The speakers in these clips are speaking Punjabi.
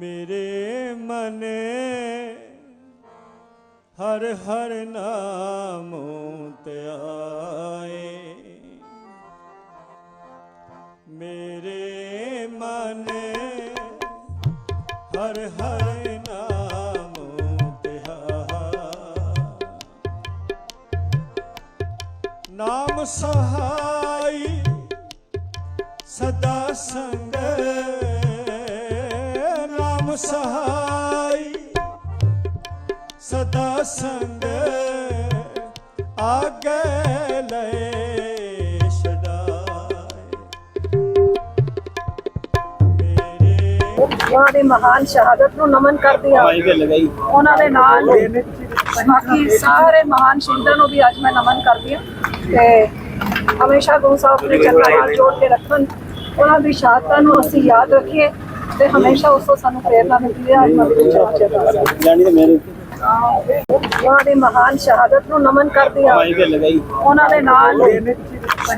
ਮੇਰੇ ਮਨ ਹਰ ਹਰ ਨਾਮ ਧਿਆਏ ਮੇਰੇ ਮਨ ਹਰ ਹਰ ਨਾਮ ਧਿਆ ਨਾਮ ਸਹਾਈ ਸਦਾ ਸੰਗ ਸਹਾਈ ਸਦਾ ਸੰਗ ਆਗੇ ਲੈ ਉਹਨਾਂ ਦੀ ਮਹਾਨ ਸ਼ਹਾਦਤ ਨੂੰ ਨਮਨ ਕਰਦੀ ਹਾਂ। ਉਹਨਾਂ ਦੇ ਨਾਲ ਬਾਕੀ ਸਾਰੇ ਮਹਾਨ ਸ਼ਹੀਦਾਂ ਨੂੰ ਵੀ ਅੱਜ ਮੈਂ ਨਮਨ ਕਰਦੀ ਹਾਂ। ਤੇ ਹਮੇਸ਼ਾ ਗੁਰੂ ਸਾਹਿਬ ਆਪਣੇ ਚਰਨਾਂ ਨਾਲ ਜੋੜ ਕੇ ਰੱਖਣ। ਉਹਨਾਂ ਦੀ ਸ਼ਹਾਦਤਾਂ ਨੂੰ ਅਸੀਂ ਯਾਦ ਰੱਖੀਏ। ਤੇ ਹਮੇਸ਼ਾ ਉਸ ਤੋਂ ਸਾਨੂੰ ਪ੍ਰੇਰਨਾ ਮਿਲਦੀ ਹੈ ਅੱਜ ਮੈਂ ਵੀ ਚਾਹੁੰਦਾ ਜਾਣੀ ਤੇ ਮੇਰੇ ਉਹਨਾਂ ਦੀ ਮਹਾਨ ਸ਼ਹਾਦਤ ਨੂੰ ਨਮਨ ਕਰਦੀ ਗਈ ਉਹਨਾਂ ਦੇ ਨਾਲ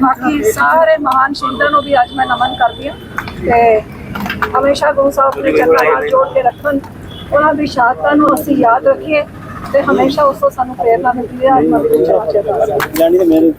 ਬਾਕੀ ਸਾਰੇ ਮਹਾਨ ਸ਼ਹੀਦਾਂ ਨੂੰ ਵੀ ਅੱਜ ਮੈਂ ਨਮਨ ਕਰਦੀ ਹਾਂ ਤੇ ਹਮੇਸ਼ਾ ਗੁਰੂ ਸਾਹਿਬ ਆਪਣੇ ਚਰਨਾਂ ਨਾਲ ਜੋੜ ਕੇ ਰੱਖਣ। ਉਹਨਾਂ ਦੀ ਸ਼ਹਾਦਤਾਂ ਨੂੰ ਅਸੀਂ ਯਾਦ ਰੱਖੀਏ ਤੇ ਹਮੇਸ਼ਾ ਉਸ ਤੋਂ ਸਾਨੂੰ ਪ੍ਰੇਰਨਾ ਮਿਲਦੀ ਹੈ ਅੱਜ ਮੈਂ ਵੀ ਚਾਹੁੰਦਾ ਜਾਣੀ ਤੇ ਮੇਰੇ